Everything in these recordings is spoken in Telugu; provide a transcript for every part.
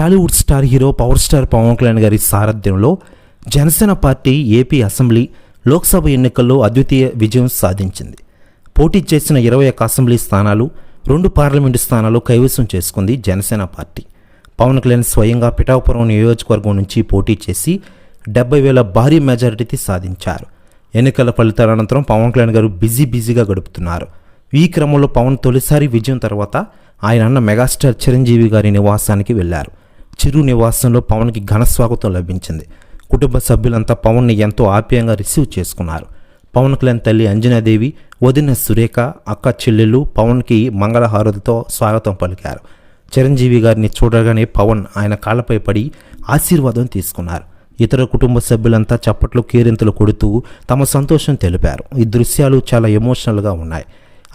Tollywood star hero power star Pawan Kalyan గారి సారథ్యంలో Janasena party AP assembly Lok Sabha ఎన్నికల్లో అద్వితీయ విజయం సాధించింది. పోటీ చేసిన ఇరవై ఒక్క అసెంబ్లీ స్థానాలు రెండు పార్లమెంటు స్థానాలు కైవసం చేసుకుంది జనసేన పార్టీ. పవన్ కళ్యాణ్ స్వయంగా పిఠాపురం నియోజకవర్గం నుంచి పోటీ చేసి డెబ్బై వేల భారీ మెజారిటీ సాధించారు. ఎన్నికల ఫలితాల అనంతరం పవన్ కళ్యాణ్ గారు బిజీ బిజీగా గడుపుతున్నారు. ఈ క్రమంలో పవన్ తొలిసారి విజయం తర్వాత ఆయన అన్న మెగాస్టార్ చిరంజీవి గారి నివాసానికి వెళ్ళారు. చిరు నివాసంలో పవన్కి ఘన స్వాగతం లభించింది. కుటుంబ సభ్యులంతా పవన్ని ఎంతో ఆప్యాయంగా రిసీవ్ చేసుకున్నారు. పవన్ కళ్యాణ్ తల్లి అంజనాదేవి వదిన సురేఖ అక్క చెల్లెళ్ళు పవన్కి మంగళహారతితో స్వాగతం పలికారు. చిరంజీవి గారిని చూడగానే పవన్ ఆయన కాళ్ళపై పడి ఆశీర్వాదం తీసుకున్నారు. ఇతర కుటుంబ సభ్యులంతా చప్పట్లు కేరింతలు కొడుతూ తమ సంతోషం తెలిపారు. ఈ దృశ్యాలు చాలా ఎమోషనల్గా ఉన్నాయి.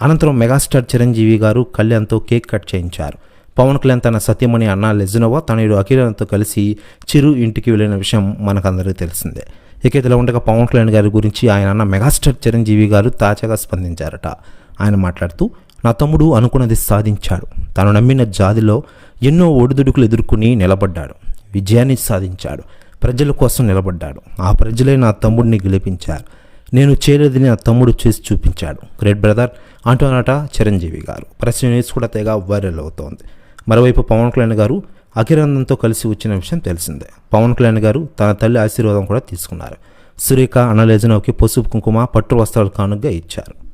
అనంతరం మెగాస్టార్ చిరంజీవి గారు కళ్యాణ్తో కేక్ కట్ చేయించారు. పవన్ కళ్యాణ్ తన సత్యమణి అన్న లెజినోవా తనయుడు అఖిలతో కలిసి చిరు ఇంటికి వెళ్ళిన విషయం మనకందరికీ తెలిసిందే. ఇక ఇదిలా ఉండగా పవన్ కళ్యాణ్ గారి గురించి ఆయన అన్న మెగాస్టార్ చిరంజీవి గారు తాజాగా స్పందించారట. ఆయన మాట్లాడుతూ నా తమ్ముడు అనుకున్నది సాధించాడు. తాను నమ్మిన జాతిలో ఎన్నో ఒడిదుడుకులు ఎదుర్కొని నిలబడ్డాడు. విజయాన్ని సాధించాడు. ప్రజల కోసం నిలబడ్డాడు. ఆ ప్రజలే నా తమ్ముడిని గెలిపించారు. నేను చేయలేదని నా తమ్ముడు చేసి చూపించాడు. గ్రేట్ బ్రదర్ అంటున్నట చిరంజీవి గారు. ప్రశ్న న్యూస్ కూడా తెగ వైరల్ అవుతోంది. మరోవైపు పవన్ కళ్యాణ్ గారు అఖిరానందంతో కలిసి వచ్చిన విషయం తెలిసిందే. పవన్ కళ్యాణ్ గారు తన తల్లి ఆశీర్వాదం కూడా తీసుకున్నారు. సురేఖ అనలేజనోకి పసుపు కుంకుమ పట్టు వస్త్రాలు కానుగ్గా ఇచ్చారు.